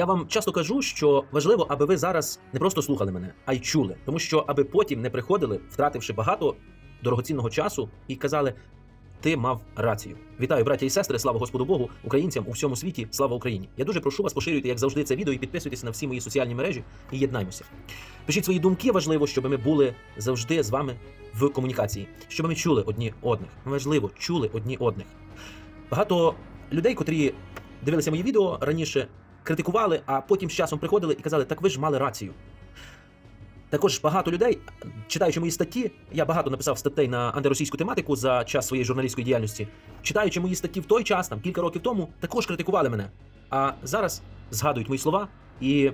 Я вам часто кажу, що важливо, аби ви зараз не просто слухали мене, а й чули, тому що аби потім не приходили, втративши багато дорогоцінного часу, і казали. Ти мав рацію. Вітаю, браття і сестри. Слава Господу Богу, українцям у всьому світі. Слава Україні! Я дуже прошу вас поширюйте, як завжди, це відео і підписуйтесь на всі мої соціальні мережі і єднаймося. Пишіть свої думки. Важливо, щоб ми були завжди з вами в комунікації, щоб ми чули одні одних. Важливо, чули одні одних. Багато людей, котрі дивилися мої відео раніше, критикували, а потім з часом приходили і казали, так ви ж мали рацію. Також багато людей, читаючи мої статті, я багато написав статей на антиросійську тематику за час своєї журналістської діяльності. Читаючи мої статті в той час, там кілька років тому, також критикували мене. А зараз згадують мої слова і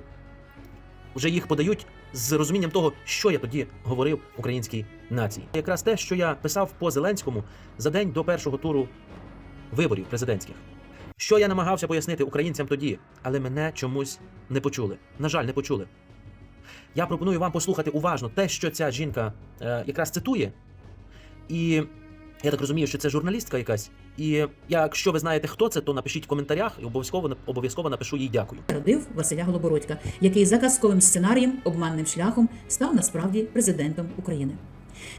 вже їх подають з розумінням того, що я тоді говорив українській нації. Якраз те, що я писав по Зеленському за день до першого туру виборів президентських. Що я намагався пояснити українцям тоді, але мене чомусь не почули. На жаль, не почули. Я пропоную вам послухати уважно те, що ця жінка е, якраз цитує. І я так розумію, що це журналістка якась. І якщо ви знаєте, хто це, то напишіть в коментарях і обов'язково обов'язково напишу їй дякую. Родив Василя Голобородька, який за казковим сценарієм, обманним шляхом став насправді президентом України.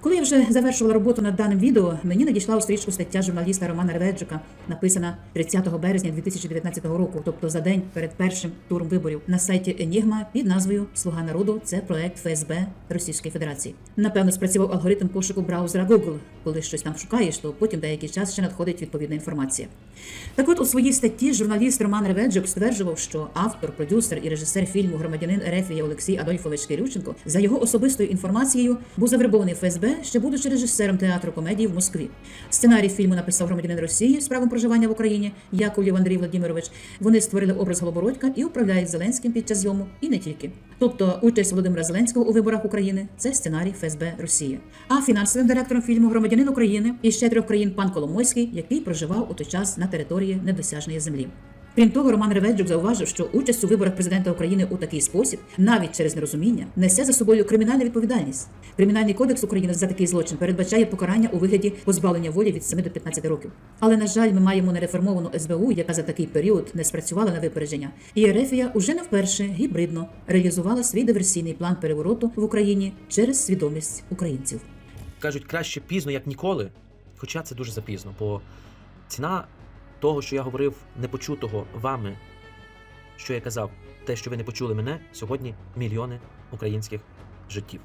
Коли я вже завершувала роботу над даним відео, мені надійшла у стрічку стаття журналіста Романа Реведжика, написана 30 березня 2019 року, тобто за день перед першим туром виборів на сайті Енігма під назвою Слуга народу це проект ФСБ Російської Федерації. Напевно, спрацював алгоритм пошуку браузера Google. Коли щось там шукаєш, то потім деякий час ще надходить відповідна інформація. Так от у своїй статті журналіст Роман Реведжик стверджував, що автор, продюсер і режисер фільму Громадянин Ерефія Олексій Адольфович Кирюченко за його особистою інформацією був завербований ФСБ, ще будучи режисером театру комедії в Москві. Сценарій фільму написав громадянин Росії з правом проживання в Україні Яковлєв Андрій Владимирович. Вони створили образ Голобородька і управляють Зеленським під час зйому, і не тільки. Тобто участь Володимира Зеленського у виборах України це сценарій ФСБ Росії. А фінансовим директором фільму Громадянин України із ще трьох країн пан Коломойський, який проживав у той час на території недосяжної землі. Крім того, Роман Реведжук зауважив, що участь у виборах президента України у такий спосіб, навіть через нерозуміння, несе за собою кримінальну відповідальність. Кримінальний кодекс України за такий злочин передбачає покарання у вигляді позбавлення волі від 7 до 15 років. Але на жаль, ми маємо нереформовану СБУ, яка за такий період не спрацювала на випередження. І Ерефія уже не вперше гібридно реалізувала свій диверсійний план перевороту в Україні через свідомість українців. кажуть краще пізно, як ніколи. Хоча це дуже запізно, бо ціна того, що я говорив, непочутого вами, що я казав, те, що ви не почули мене, сьогодні мільйони українських життів.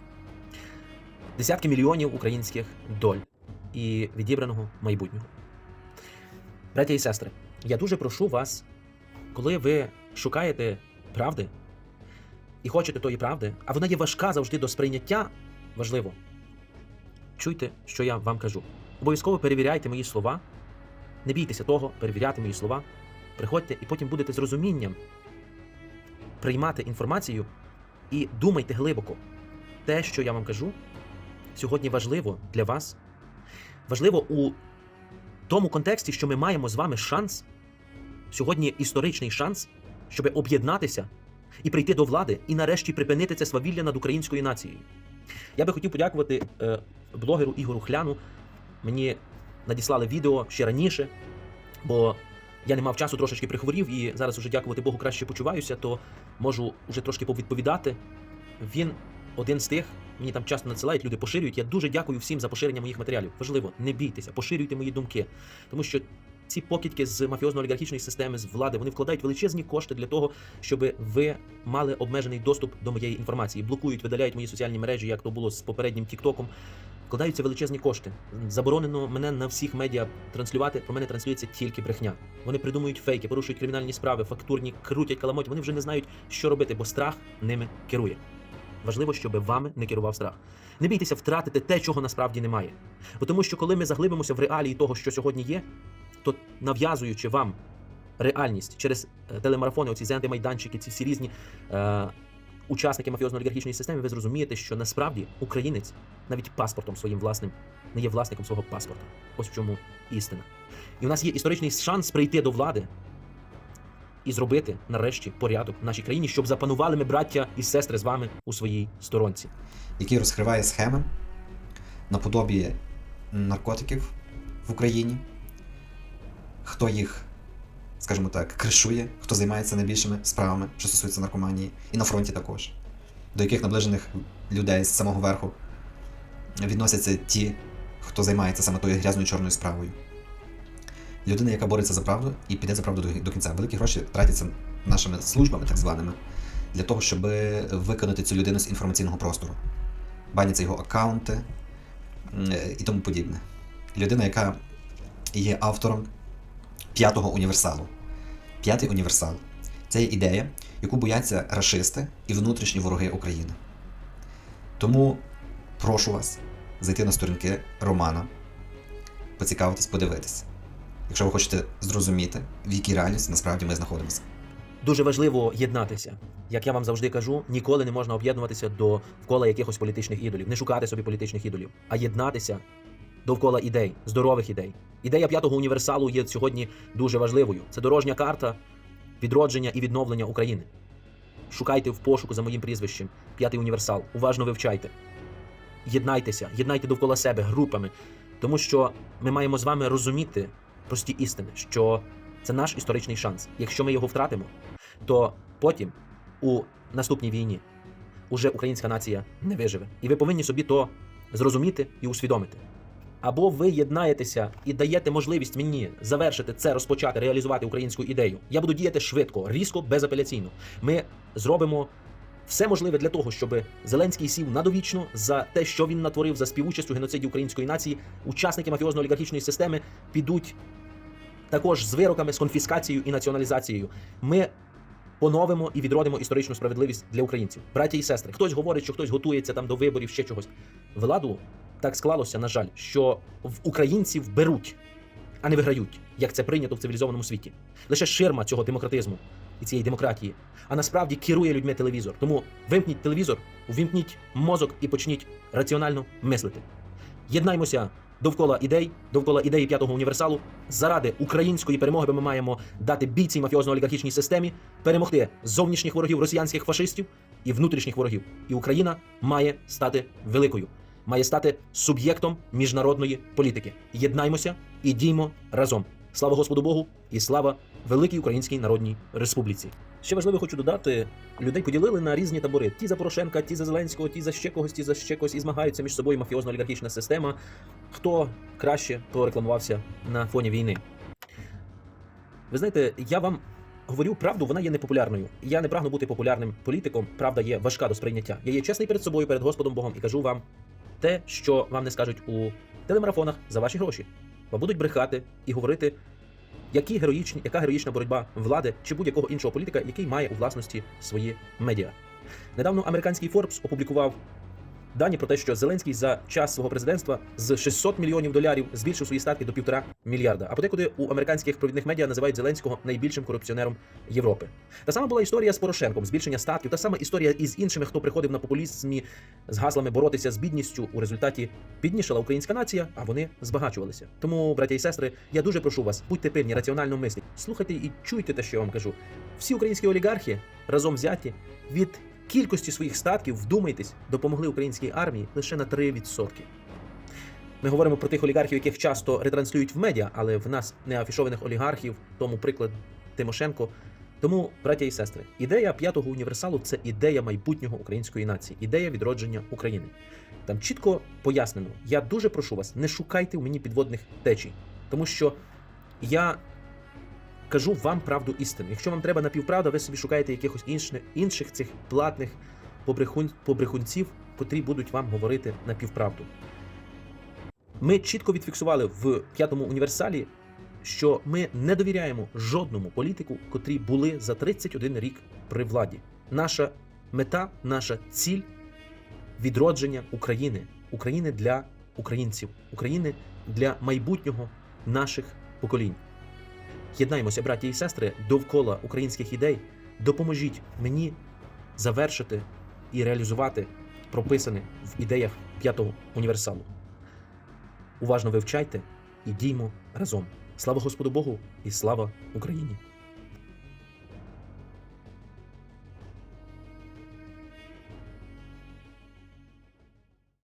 Десятки мільйонів українських доль і відібраного майбутнього. Браття і сестри, я дуже прошу вас, коли ви шукаєте правди і хочете тої правди, а вона є важка завжди до сприйняття, важливо, чуйте, що я вам кажу. Обов'язково перевіряйте мої слова. Не бійтеся того, перевіряти мої слова. Приходьте і потім будете з розумінням приймати інформацію і думайте глибоко. Те, що я вам кажу, сьогодні важливо для вас. Важливо у тому контексті, що ми маємо з вами шанс, сьогодні історичний шанс, щоб об'єднатися і прийти до влади і нарешті припинити це свавілля над українською нацією. Я би хотів подякувати е, блогеру Ігору Хляну. Мені надіслали відео ще раніше, бо я не мав часу, трошечки прихворів, і зараз уже дякувати Богу краще почуваюся, то можу вже трошки повідповідати. Він один з тих, мені там часто надсилають, люди поширюють. Я дуже дякую всім за поширення моїх матеріалів. Важливо, не бійтеся, поширюйте мої думки. Тому що ці покидьки з мафіозно-олігархічної системи, з влади, вони вкладають величезні кошти для того, щоб ви мали обмежений доступ до моєї інформації. Блокують, видаляють мої соціальні мережі, як то було з попереднім Тіктоком. Вкладаються величезні кошти. Заборонено мене на всіх медіа транслювати. Про мене транслюється тільки брехня. Вони придумують фейки, порушують кримінальні справи, фактурні, крутять каламуть. Вони вже не знають, що робити, бо страх ними керує. Важливо, щоб вами не керував страх. Не бійтеся втратити те, чого насправді немає. Бо тому, що коли ми заглибимося в реалії того, що сьогодні є, то нав'язуючи вам реальність через е, телемарафони, оці зенти майданчики, ці всі різні е, учасники мафіозно-олігархічної системи, ви зрозумієте, що насправді українець навіть паспортом своїм власним не є власником свого паспорта. Ось в чому істина. І у нас є історичний шанс прийти до влади і зробити нарешті порядок в нашій країні, щоб запанували ми браття і сестри з вами у своїй сторонці. який розкриває схеми наподобі наркотиків в Україні, хто їх скажімо так, кришує, хто займається найбільшими справами, що стосується наркоманії, і на фронті також, до яких наближених людей з самого верху відносяться ті, хто займається саме тою грязною чорною справою. Людина, яка бореться за правду і піде за правду до, кінця. Великі гроші тратяться нашими службами, так званими, для того, щоб виконати цю людину з інформаційного простору. Баняться його аккаунти і тому подібне. Людина, яка є автором п'ятого універсалу. П'ятий універсал це є ідея, яку бояться рашисти і внутрішні вороги України. Тому прошу вас зайти на сторінки Романа, поцікавитись, подивитись, якщо ви хочете зрозуміти, в якій реальності насправді ми знаходимося. Дуже важливо єднатися. Як я вам завжди кажу, ніколи не можна об'єднуватися довкола якихось політичних ідолів, не шукати собі політичних ідолів, а єднатися довкола ідей, здорових ідей. Ідея п'ятого універсалу є сьогодні дуже важливою. Це дорожня карта відродження і відновлення України. Шукайте в пошуку за моїм прізвищем п'ятий універсал. Уважно вивчайте. Єднайтеся, єднайте довкола себе групами, тому що ми маємо з вами розуміти прості істини, що це наш історичний шанс. Якщо ми його втратимо, то потім у наступній війні уже українська нація не виживе. І ви повинні собі то зрозуміти і усвідомити. Або ви єднаєтеся і даєте можливість мені завершити це, розпочати, реалізувати українську ідею. Я буду діяти швидко, різко, безапеляційно. Ми зробимо все можливе для того, щоб Зеленський сів надовічно за те, що він натворив за співучасть у геноциді української нації. Учасники мафіозно-олігархічної системи підуть також з вироками, з конфіскацією і націоналізацією. Ми поновимо і відродимо історичну справедливість для українців. Браті і сестри, хтось говорить, що хтось готується там до виборів, ще чогось. Владу так склалося, на жаль, що в українців беруть, а не виграють, як це прийнято в цивілізованому світі. Лише ширма цього демократизму і цієї демократії. А насправді керує людьми телевізор. Тому вимкніть телевізор, увімкніть мозок і почніть раціонально мислити. Єднаймося довкола ідей, довкола ідеї п'ятого універсалу. Заради української перемоги ми маємо дати бій цій мафіозно-олігархічній системі, перемогти зовнішніх ворогів росіянських фашистів і внутрішніх ворогів. І Україна має стати великою, має стати суб'єктом міжнародної політики. Єднаймося і діймо разом. Слава Господу Богу і слава Великій Українській Народній Республіці. Ще важливо хочу додати: людей поділили на різні табори: ті за Порошенка, ті за Зеленського, ті за ще когось, ті за ще когось, і змагаються між собою мафіозно-олігархічна система. Хто краще прорекламувався на фоні війни? Ви знаєте, я вам говорю правду, вона є непопулярною. Я не прагну бути популярним політиком. Правда є важка до сприйняття. Я є чесний перед собою, перед Господом Богом і кажу вам те, що вам не скажуть у телемарафонах за ваші гроші. Вам будуть брехати і говорити, які героїчні, яка героїчна боротьба влади чи будь-якого іншого політика, який має у власності свої медіа. Недавно американський Forbes опублікував дані про те, що Зеленський за час свого президентства з 600 мільйонів доларів збільшив свої статки до півтора мільярда. А подекуди у американських провідних медіа називають Зеленського найбільшим корупціонером Європи. Та сама була історія з Порошенком, збільшення статків. Та сама історія із іншими, хто приходив на популізмі з гаслами боротися з бідністю. У результаті біднішала українська нація, а вони збагачувалися. Тому, браття і сестри, я дуже прошу вас, будьте пильні, раціонально мисліть. Слухайте і чуйте те, що я вам кажу. Всі українські олігархи разом взяті від кількості своїх статків, вдумайтесь, допомогли українській армії лише на 3%. Ми говоримо про тих олігархів, яких часто ретранслюють в медіа, але в нас не афішованих олігархів, тому приклад Тимошенко. Тому, браття і сестри, ідея п'ятого універсалу це ідея майбутнього української нації, ідея відродження України. Там чітко пояснено. Я дуже прошу вас, не шукайте в мені підводних течій, тому що я кажу вам правду істину. Якщо вам треба напівправда, ви собі шукаєте якихось інших, інших цих платних побрехун, побрехунців, котрі будуть вам говорити напівправду. Ми чітко відфіксували в п'ятому універсалі, що ми не довіряємо жодному політику, котрі були за 31 рік при владі. Наша мета, наша ціль відродження України, України для українців, України для майбутнього наших поколінь. Єднаймося, браті і сестри, довкола українських ідей. Допоможіть мені завершити і реалізувати прописане в ідеях п'ятого універсалу. Уважно вивчайте і діймо разом. Слава Господу Богу і слава Україні!